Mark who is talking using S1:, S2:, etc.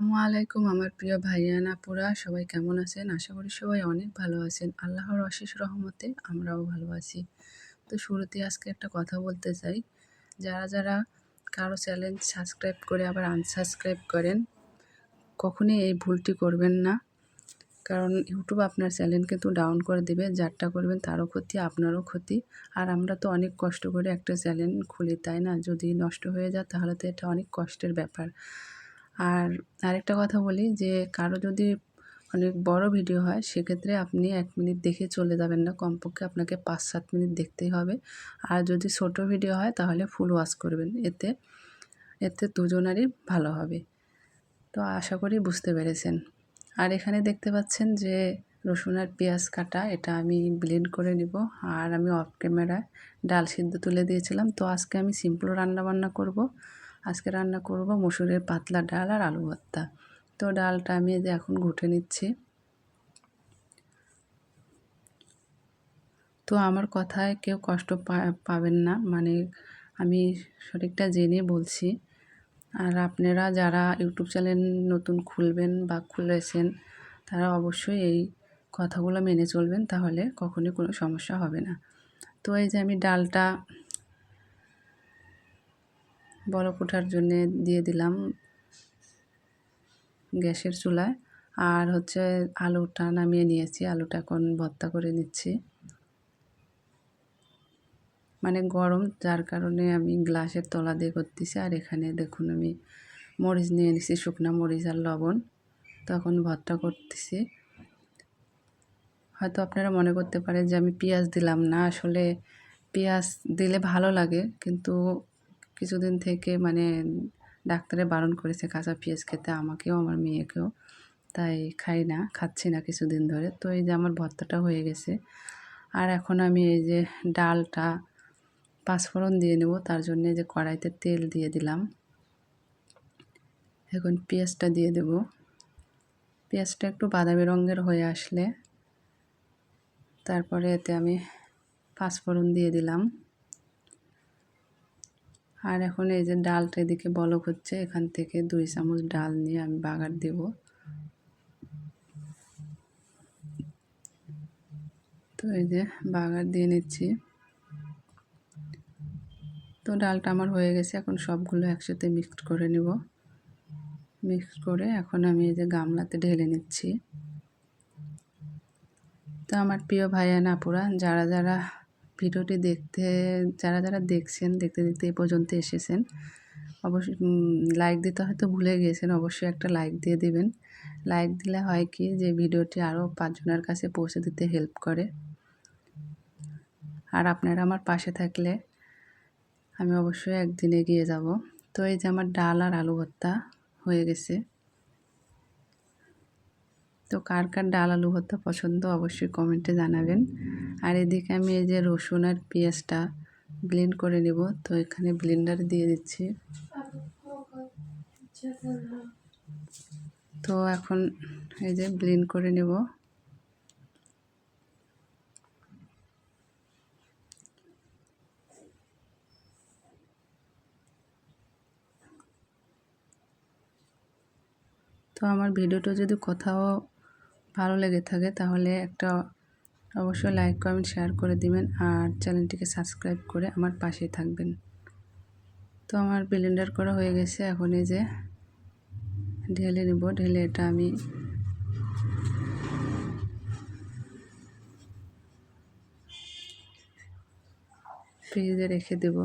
S1: আলাইকুম আমার প্রিয় ভাইয়ান আপুরা, সবাই কেমন আছেন? আশা করি সবাই অনেক ভালো আছেন। আল্লাহর অশেষ রহমতে আমরাও ভালো আছি। তো শুরুতে আজকে একটা কথা বলতে চাই। যারা যারা কারও চ্যালেঞ্জ সাবস্ক্রাইব করে আবার আনসাবস্ক্রাইব করেন, কখনই এই ভুলটি করবেন না। কারণ ইউটিউব আপনার চ্যানেল কিন্তু ডাউন করে দেবে, যারটা করবেন তারও ক্ষতি, আপনারও ক্ষতি। আর আমরা তো অনেক কষ্ট করে একটা চ্যানেল খুলি, তাই না? যদি নষ্ট হয়ে যায় তাহলে তো এটা অনেক কষ্টের ব্যাপার। আর আরেকটা কথা বলি যে, কারও যদি অনেক বড় ভিডিও হয়, সেক্ষেত্রে আপনি এক মিনিট দেখে চলে যাবেন না। কমপক্ষে আপনাকে পাঁচ সাত মিনিট দেখতেই হবে। আর যদি ছোট ভিডিও হয়, তাহলে ফুল ওয়াশ করবেন। এতে এতে দুজনারই ভালো হবে। তো আশা করি বুঝতে পেরেছেন। আর এখানে দেখতে পাচ্ছেন যে রসুন আর পেঁয়াজ কাটা, এটা আমি ব্লেন্ড করে নিব। আর আমি অফ ক্যামেরায় ডাল সিদ্ধ তুলে দিয়েছিলাম। তো আজকে আমি সিম্পল রান্না বান্না করব। আজকে রান্না করব মসুরের পাতলা ডাল আর আলু ভর্তা। তো ডালটা আমি যে এখন ঘুটে নিচ্ছি। তো আমার কথায় কেউ কষ্ট পাবেন না মানে আমি সঠিকটা জেনে বলছি। আর আপনারা যারা ইউটিউব চ্যানেল নতুন খুলবেন বা খুলেছেন, তারা অবশ্যই এই কথাগুলো মেনে চলবেন, তাহলে কখনোই কোনো সমস্যা হবে না। তো এই যে আমি ডালটা বরফ ওঠার জন্যে দিয়ে দিলাম গ্যাসের চুলায়। আর হচ্ছে আলুটা নামিয়ে নিয়েছি। আলুটা এখন ভর্তা করে নিচ্ছি। মানে গরম, যার কারণে আমি গ্লাসের তলা দিয়ে করতেছি। আর এখানে দেখুন আমি মরিচ নিয়ে নিছি, শুকনা মরিচ আর লবণ। তখন ভর্তা করতেছি। হয়তো আপনারা মনে করতে পারেন যে আমি পেঁয়াজ দিলাম না। আসলে পেঁয়াজ দিলে ভালো লাগে, কিন্তু কিছুদিন থেকে মানে ডাক্তারে বারণ করেছে কাঁচা পেঁয়াজ খেতে আমাকেও, আমার মেয়েকেও। তাই খাই না, খাচ্ছি না কিছুদিন ধরে। তো এই যে আমার ভর্তাটা হয়ে গেছে। আর এখন আমি এই যে ডালটা, পাঁচফোড়ন দিয়ে নেব। তার জন্য যে কড়াইতে তেল দিয়ে দিলাম। এখন পেঁয়াজটা দিয়ে দেব। পেঁয়াজটা একটু বাদামি রঙের হয়ে আসলে, তারপরে এতে আমি পাঁচফোড়ন দিয়ে দিলাম। আর এখন এই যে ডালটা এদিকে বলক হচ্ছে, এখান থেকে দুই চামচ ডাল নিয়ে আমি বাগার দেব। তো এই যে বাগার দিয়ে নিচ্ছি। তো ডালটা আমার হয়ে গেছে, এখন সবগুলো একসাথে মিক্সড করে নেব। মিক্স করে এখন আমি এই যে গামলাতে ঢেলে নিচ্ছি। তো আমার প্রিয় ভাইয়া নাপুরা যারা যারা ভিডিওটি দেখতে, যারা যারা দেখছেন, দেখতে দেখতে এ পর্যন্ত এসেছেন, অবশ্যই লাইক দিতে হয়তো ভুলে গিয়েছেন, অবশ্যই একটা লাইক দিয়ে দিবেন। লাইক দিলে হয় কি যে, ভিডিওটি আরও পাঁচজনের কাছে পৌঁছে দিতে হেল্প করে। আর আপনারা আমার পাশে থাকলে আমি অবশ্যই একদিন এগিয়ে যাব। তো এই যে আমার ডাল আর আলু ভর্তা হয়ে গেছে। তো কার কার ডাল আলু ভর্তা পছন্দ অবশ্যই কমেন্টে জানাবেন। আর এদিকে আমি এই যে রসুন আর পেঁয়াজটা ব্লেন্ড করে নেব। তো এখানে ব্লেন্ডার দিয়ে দিচ্ছি। তো এখন এই যে ব্লেন্ড করে নেব। তো আমার ভিডিওটা যদি কোথাও ভালো লেগে থাকে, তাহলে একটা অবশ্যই লাইক কমেন্ট শেয়ার করে দিবেন আর চ্যানেলটিকে সাবস্ক্রাইব করে আমার পাশে থাকবেন। তো আমার ব্লেন্ডার করা হয়ে গেছে, এখন এই যে ঢেলে নেব। ঢেলে এটা আমি ফ্রিজে রেখে দেবো।